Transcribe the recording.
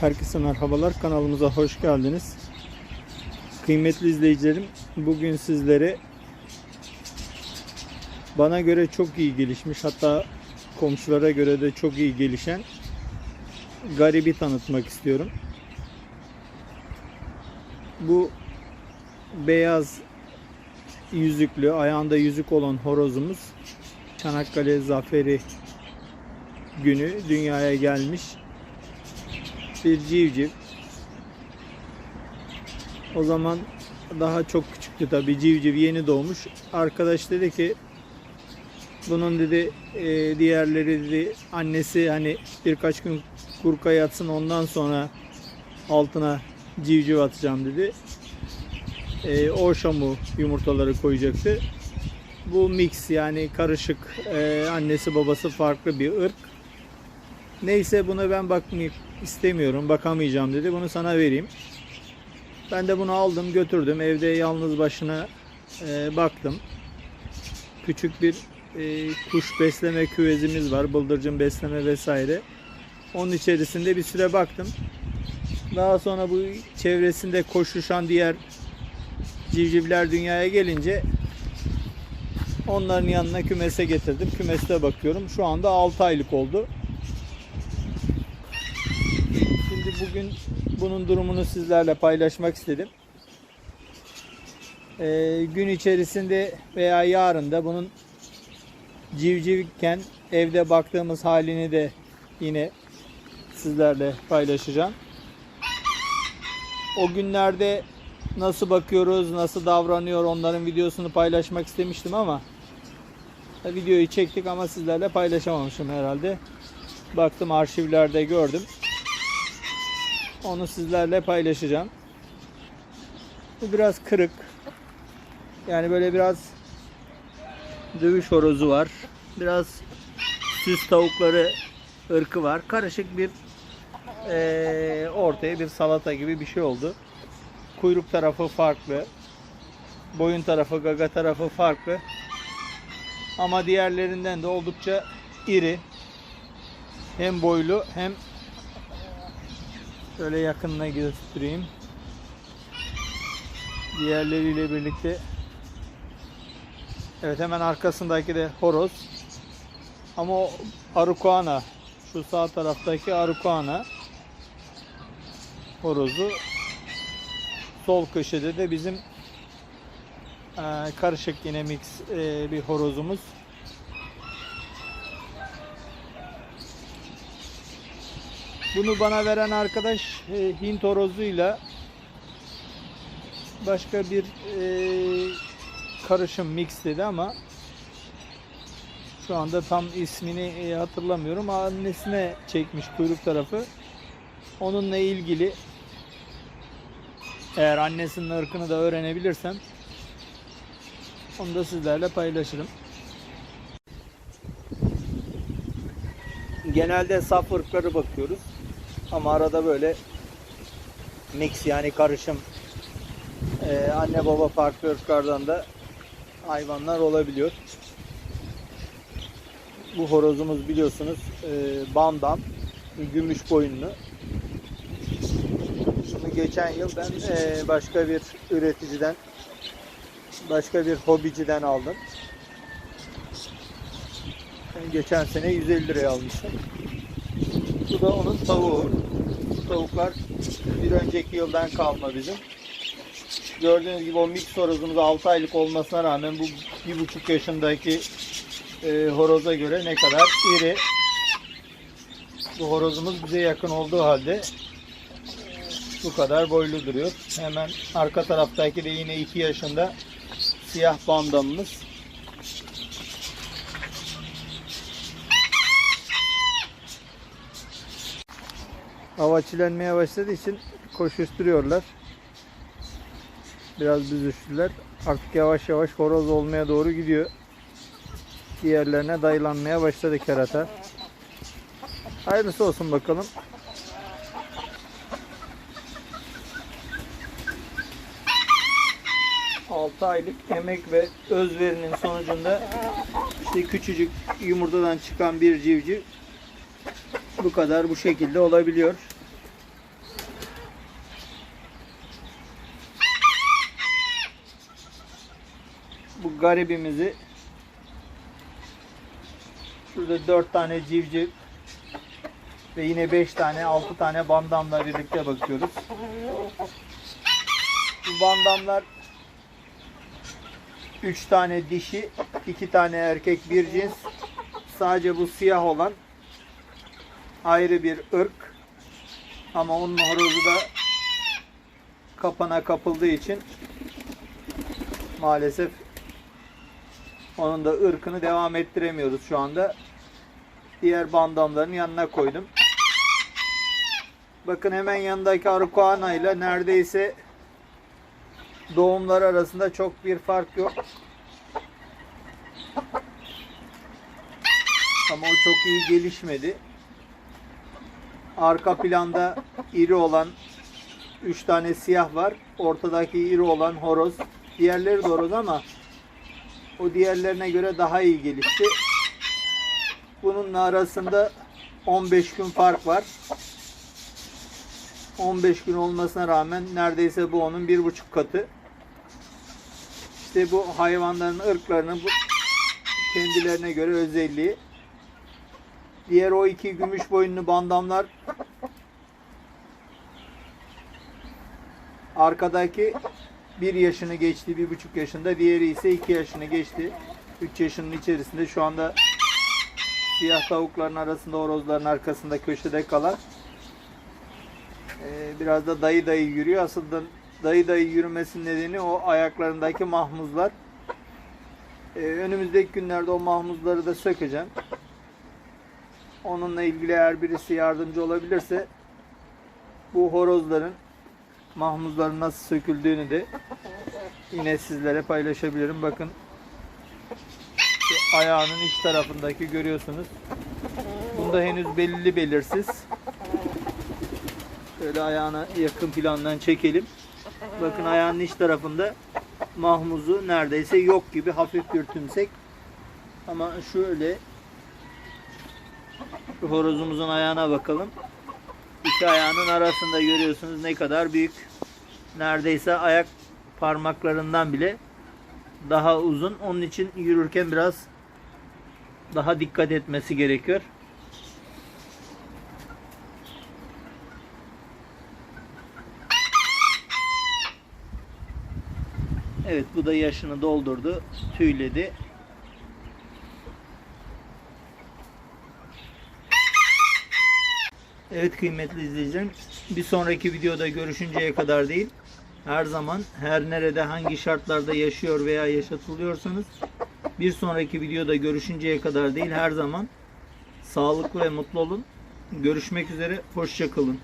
Herkese merhabalar. Kanalımıza hoş geldiniz. Kıymetli izleyicilerim, bugün sizlere bana göre çok iyi gelişmiş, hatta komşulara göre de çok iyi gelişen garibi tanıtmak istiyorum. Bu beyaz yüzüklü, ayağında yüzük olan horozumuz Çanakkale Zaferi günü dünyaya gelmiş bir civciv. O zaman daha çok küçüktü tabi civciv yeni doğmuş. Arkadaş dedi ki bunun dedi e, diğerleri dedi annesi hani birkaç gün kurka yatsın ondan sonra altına civciv atacağım dedi. E, o şamu yumurtaları koyacaktı. Bu mix yani karışık e, annesi babası farklı bir ırk. Neyse buna ben bakmayı istemiyorum, bakamayacağım dedi. Bunu sana vereyim. Ben de bunu aldım, götürdüm. Evde yalnız başına e, baktım. Küçük bir e, kuş besleme küvezimiz var, bıldırcın besleme vesaire. Onun içerisinde bir süre baktım. Daha sonra bu çevresinde koşuşan diğer civcivler dünyaya gelince onların yanına kümese getirdim. Kümeste bakıyorum. Şu anda 6 aylık oldu. Bugün bunun durumunu sizlerle paylaşmak istedim. Ee, gün içerisinde veya yarın da bunun civcivken evde baktığımız halini de yine sizlerle paylaşacağım. O günlerde nasıl bakıyoruz, nasıl davranıyor onların videosunu paylaşmak istemiştim ama videoyu çektik ama sizlerle paylaşamamışım herhalde. Baktım arşivlerde gördüm. Onu sizlerle paylaşacağım. Bu biraz kırık. Yani böyle biraz dövüş horozu var. Biraz süs tavukları ırkı var. Karışık bir eee, ortaya bir salata gibi bir şey oldu. Kuyruk tarafı farklı. Boyun tarafı, gaga tarafı farklı. Ama diğerlerinden de oldukça iri. Hem boylu hem Şöyle yakınına göstereyim. Diğerleriyle birlikte. Evet hemen arkasındaki de horoz. Ama o Arukuana. Şu sağ taraftaki Arukuana horozu. Sol köşede de bizim eee, karışık yine mix eee, bir horozumuz. Bunu bana veren arkadaş e, Hint horozuyla başka bir e, karışım mix dedi ama şu anda tam ismini e, hatırlamıyorum. Annesine çekmiş kuyruk tarafı. Onunla ilgili eğer annesinin ırkını da öğrenebilirsem onu da sizlerle paylaşırım. Genelde saf ırkları bakıyoruz. Ama arada böyle mix yani karışım e, anne baba farklı ırklardan da hayvanlar olabiliyor. Bu horozumuz biliyorsunuz e, bandam, gümüş boyunlu. Bunu geçen yıl ben e, başka bir üreticiden, başka bir hobiciden aldım. Geçen sene 150 liraya almıştım. Bu da onun tavuğu. Bu tavuklar bir önceki yıldan kalma bizim. Gördüğünüz gibi o mix horozumuz 6 aylık olmasına rağmen bu bir buçuk yaşındaki e, horoza göre ne kadar iri. Bu horozumuz bize yakın olduğu halde bu kadar boylu duruyor. Hemen arka taraftaki de yine 2 yaşında siyah bandamımız. Hava çilenmeye başladığı için koşuşturuyorlar. Biraz büzüştüler. Artık yavaş yavaş horoz olmaya doğru gidiyor. Diğerlerine dayılanmaya başladı kerata. Hayırlısı olsun bakalım. Altı aylık emek ve özverinin sonucunda işte küçücük yumurtadan çıkan bir civciv bu kadar bu şekilde olabiliyor. Bu garibimizi şurada dört tane civciv ve yine beş tane altı tane bandamla birlikte bakıyoruz. Bu bandamlar üç tane dişi, iki tane erkek bir cins. Sadece bu siyah olan ayrı bir ırk. Ama onun horozu da kapana kapıldığı için maalesef onun da ırkını devam ettiremiyoruz şu anda. Diğer bandamların yanına koydum. Bakın hemen yanındaki Araucana ile neredeyse doğumlar arasında çok bir fark yok. Ama o çok iyi gelişmedi. Arka planda iri olan 3 tane siyah var. Ortadaki iri olan horoz. Diğerleri de horoz ama o diğerlerine göre daha iyi gelişti. Bununla arasında 15 gün fark var. 15 gün olmasına rağmen neredeyse bu onun bir buçuk katı. İşte bu hayvanların ırklarının bu kendilerine göre özelliği. Diğer o iki gümüş boyunlu bandamlar arkadaki bir yaşını geçti, bir buçuk yaşında. Diğeri ise iki yaşını geçti. Üç yaşının içerisinde şu anda siyah tavukların arasında, horozların arkasında köşede kalan ee, biraz da dayı dayı yürüyor. Aslında dayı dayı yürümesinin nedeni o ayaklarındaki mahmuzlar. Ee, önümüzdeki günlerde o mahmuzları da sökeceğim. Onunla ilgili eğer birisi yardımcı olabilirse bu horozların mahmuzların nasıl söküldüğünü de yine sizlere paylaşabilirim. Bakın ayağının iç tarafındaki görüyorsunuz. Bunda henüz belli belirsiz. Şöyle ayağına yakın plandan çekelim. Bakın ayağının iç tarafında mahmuzu neredeyse yok gibi hafif bir tümsek. Ama şöyle şu horozumuzun ayağına bakalım. İki ayağının arasında görüyorsunuz ne kadar büyük. Neredeyse ayak parmaklarından bile daha uzun. Onun için yürürken biraz daha dikkat etmesi gerekiyor. Evet bu da yaşını doldurdu. Tüyledi. Evet kıymetli izleyicilerim. Bir sonraki videoda görüşünceye kadar değil. Her zaman her nerede hangi şartlarda yaşıyor veya yaşatılıyorsanız bir sonraki videoda görüşünceye kadar değil her zaman sağlıklı ve mutlu olun. Görüşmek üzere. Hoşçakalın.